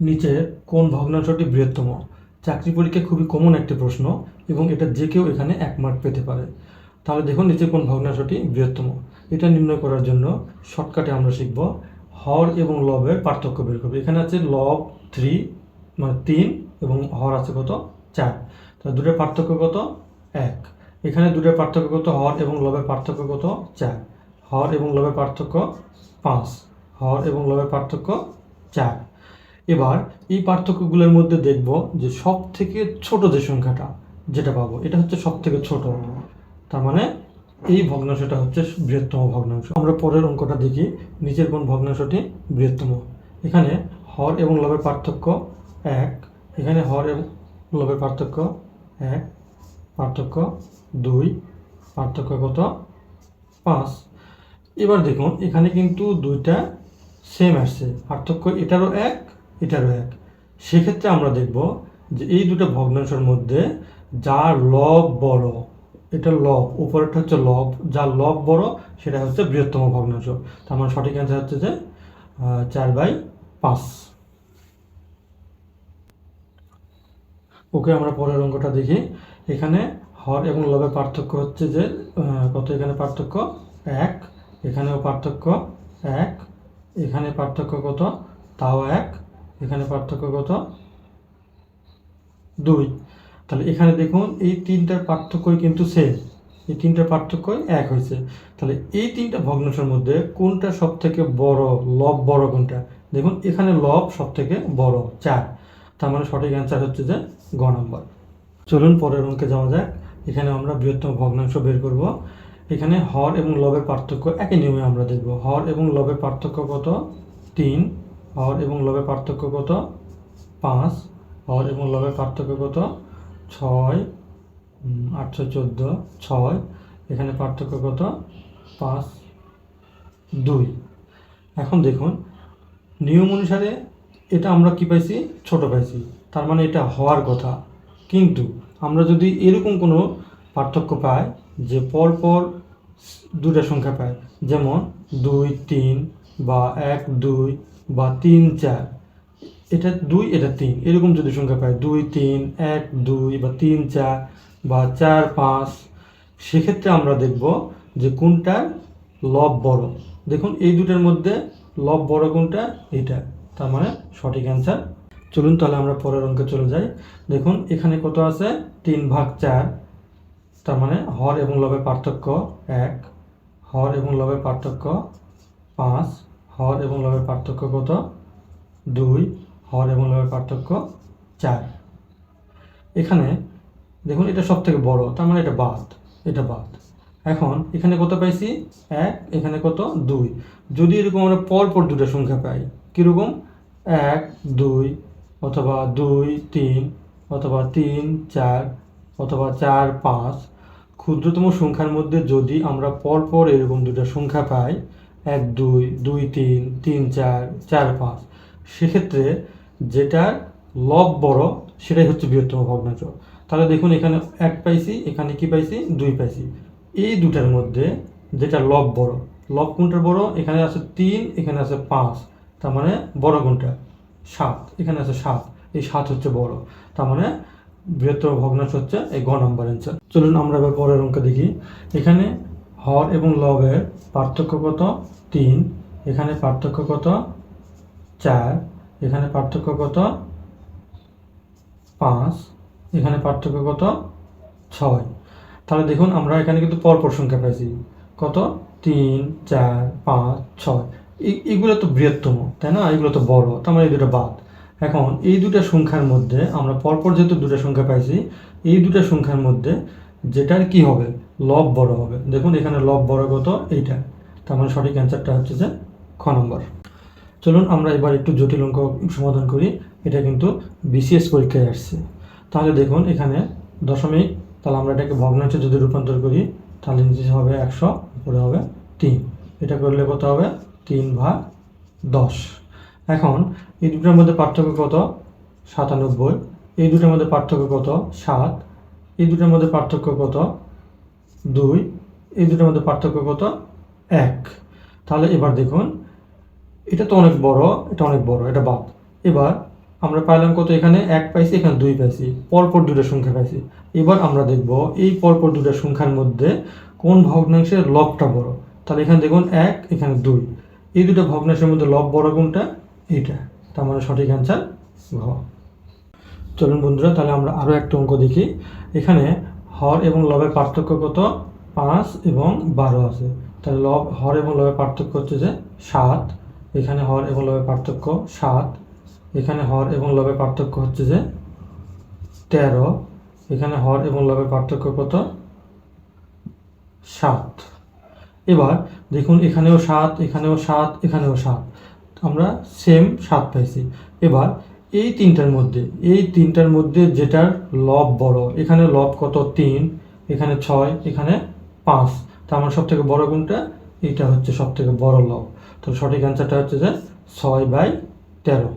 নিচে কোন ভগ্নাংশটি বৃহত্তম? চাকরি পরীক্ষা খুবই কমন একটি প্রশ্ন এবং এটা যে কেউ এখানে এক মার্ক পেতে পারে। তাহলে দেখুন নিচে কোন ভগ্নাংশটি বৃহত্তম। এটা নির্ণয় করার জন্য শর্টকাটে আমরা শিখব হর এবং লবের পার্থক্য বের করব। এখানে আছে লব থ্রি মানে তিন এবং হর আছে কত? চার। তাহলে দুটোর পার্থক্য কত? এক। এখানে দুটোর পার্থক্য কত? হর এবং লবের পার্থক্য কত? চার। হর এবং লবের পার্থক্য পাঁচ। হর এবং লবের পার্থক্য চার। এবার এই পার্থক্যগুলোর মধ্যে দেখব যে সব থেকে ছোট যে সংখ্যাটা যেটা পাবো, এটা হচ্ছে সব থেকে ছোট। তার মানে এই ভগ্নাংশটা হচ্ছে বৃহত্তম ভগ্নাংশ। আমরা পরের অঙ্কটা দেখি, নিচের কোন ভগ্নাংশটি বৃহত্তম। এখানে হর এবং লবের পার্থক্য এক, এখানে হর এবং লবের পার্থক্য এক, পার্থক্য দুই, পার্থক্য কত? পাঁচ। এবার দেখুন, এখানে কিন্তু দুইটা সেম আসছে। পার্থক্য এটারও এক এটারও এক। সেক্ষেত্রে আমরা দেখব যে এই দুটো ভগ্নাংশের মধ্যে যার লব বড়, এটা লব, উপরেরটা হচ্ছে লব, যার লব বড় সেটা হচ্ছে বৃহত্তম ভগ্নাংশ। তার মানে সঠিক অ্যান্সার হচ্ছে যে চার বাই পাঁচ। ওকে, আমরা পরের অঙ্কটা দেখি। এখানে হর এবং লবের পার্থক্য হচ্ছে যে কত এখানে পার্থক্য? এক। এখানেও পার্থক্য এক। এখানে পার্থক্য কত? তাও এক। এখানে পার্থক্য কত? দুই। তাহলে এখানে দেখুন, এই তিনটার পার্থক্যই কিন্তু সেম এই তিনটার পার্থক্যই এক হয়েছে। তাহলে এই তিনটা ভগ্নাংশের মধ্যে কোনটা সব থেকে বড় লব বড় কোনটা? দেখুন, এখানে লব সব থেকে বড়, চার। তার মানে সঠিক অ্যান্সার হচ্ছে যে গ নম্বর। চলুন পরের অঙ্কে যাওয়া যাক। এখানে আমরা বৃহত্তম ভগ্নাংশ বের করব। এখানে হর এবং লবের পার্থক্য একই নিয়মে আমরা দেখব। হর এবং লবের পার্থক্য কত? তিন। হর এবং লবের পার্থক্য কত? পাঁচ। হর এবং লবের পার্থক্য কত? ছয়। আটশো চোদ্দ। ছয়। এখানে পার্থক্য কত? পাঁচ। দুই। এখন দেখুন, নিয়ম অনুসারে এটা আমরা কি পাইছি? ছোট পাইছি। তার মানে এটা হওয়ার কথা। কিন্তু আমরা যদি এরকম কোনো পার্থক্য পাই যে পরপর দুটা সংখ্যা পাই, যেমন দুই, তিন বা এক, দুই বা তিন, চার। এটা দুই, এটা তিন। এরকম যদি সংখ্যা পাই, দুই, তিন, এক, দুই বা তিন, চার বা চার, পাঁচ, সেক্ষেত্রে আমরা দেখব যে কোনটার লব বড়। দেখুন, এই দুটার মধ্যে লব বড় কোনটা? এইটা। তার মানে সঠিক অ্যান্সার চলুন তাহলে আমরা পরের অঙ্কে চলে যাই। দেখুন, এখানে কত আছে? তিন ভাগ চার। তার মানে হর এবং লবের পার্থক্য এক, হর এবং লবের পার্থক্য পাঁচ। হর এবং লবের পার্থক্য কত? দুই। হর এবং লবের পার্থক্য চার। এখানে, দেখুন, এটা সব থেকে বড়, তার মানে এটা বাদ এটা বাদ। এখন, এখানে কত পাইছি? এক, এখানে কত? দুই। যদি এরকম আমরা পর পর দুটো সংখ্যা পাই, কীরকম? এক, দুই, অথবা দুই, তিন, অথবা তিন, চার, অথবা চার, পাঁচ। ক্ষুদ্রতম সংখ্যার মধ্যে যদি আমরা পরপর এরকম দুটো সংখ্যা পাই এক, দুই দুই, তিন তিন, চার চার, পাঁচ। সেক্ষেত্রে যেটার লব বড়, সেটাই হচ্ছে বৃহত্তম ভগ্নাংশ। তাহলে দেখুন, এখানে এক পাইছি, এখানে কি পাইছি? দুই পাইছি। এই দুটার মধ্যে যেটা লব বড়, লব কোনটার বড়? এখানে আছে তিন, এখানে আছে পাঁচ, তার মানে বড় কোনটা? সাত, এখানে আছে সাত। এই সাত হচ্ছে বড়, তার মানে বৃহত্তর ভগ্নাংশ হচ্ছে এই গ নম্বর অ্যান্সার চলুন আমরা এবার পরের অঙ্ক দেখি। এখানে হর এবং লবের পার্থক্য কত? তিন। এখানে পার্থক্য কত? চার। এখানে পার্থক্য কত? পাঁচ। এখানে পার্থক্য কত? ছয়। তাহলে দেখুন, আমরা এখানে কিন্তু পরপর সংখ্যা পাইছি। কত? তিন, চার, পাঁচ, ছয়। এগুলো তো বৃহত্তম, তাই না? এগুলো তো বড়, তার মানে এই দুটো বাদ। এখন এই দুটো সংখ্যার মধ্যে আমরা পরপর যেহেতু দুটো সংখ্যা পাইছি, এই দুটো সংখ্যার মধ্যে যেটার কি হবে? লব বড় হবে। দেখুন, এখানে লব বড় কত এইটা। তার মানে সঠিক অ্যান্সারটা হচ্ছে যে খ নম্বর। চলুন আমরা এবার একটু জটিল অঙ্ক সমাধান করি। এটা কিন্তু বিসিএস পরীক্ষায় আসছে। তাহলে দেখুন, এখানে দশমিক, তাহলে আমরা এটাকে ভগ্নাংশে যদি রূপান্তর করি, তাহলে নিচে হবে একশো, উপরে হবে তিন। এটা করলে কত হবে? তিন ভাগ দশ। এখন, এই দুটোর মধ্যে পার্থক্য কত? সাতানব্বই। এই দুটোর মধ্যে পার্থক্য কত? সাত। এই দুটোর মধ্যে পার্থক্য কত? দুই, এই দুটোর মধ্যে পার্থক্য কত? এক। তাহলে এবার দেখুন, এটা তো অনেক বড়, এটা অনেক বড়, এটা বাদ। এবার আমরা পাইলাম কত এখানে? এক পাইছি, এখানে দুই পাইছি। পরপর দুটো সংখ্যা পাইছি। এবার আমরা দেখব এই পরপর দুটো সংখ্যার মধ্যে কোন ভগ্নাংশের লবটা বড়। তাহলে এখানে দেখুন এক, এখানে দুই। এই দুটো ভগ্নাংশের মধ্যে লব বড় কোনটা? এইটা। তার মানে সঠিক অ্যান্সার ঘ। চলুন বন্ধুরা, তাহলে আমরা আরও একটা অঙ্ক দেখি। এখানে হর এবং লবের পার্থক্য কত? পাঁচ এবং বারো আছে। তাহলে লব, হর এবং লবের পার্থক্য হচ্ছে যে সাত। এখানে হর এবং লবের পার্থক্য সাত। এখানে হর এবং লবের পার্থক্য হচ্ছে যে তেরো। এখানে হর এবং লবের পার্থক্য কত? সাত। এবার দেখুন, এখানেও সাত এখানেও সাত এখানেও সাত। আমরা সেম সাত পাইছি। এবার এই তিনটার মধ্যে, এই তিনটার মধ্যে যেটার লব বড়, এখানে লব কত? তিন, এখানে ছয়, এখানে পাঁচ। তা আমার সব থেকে বড় কোনটা এটা হচ্ছে সব থেকে বড় লব। তো সঠিক অ্যান্সারটা হচ্ছে যে ছয় বাই তেরো।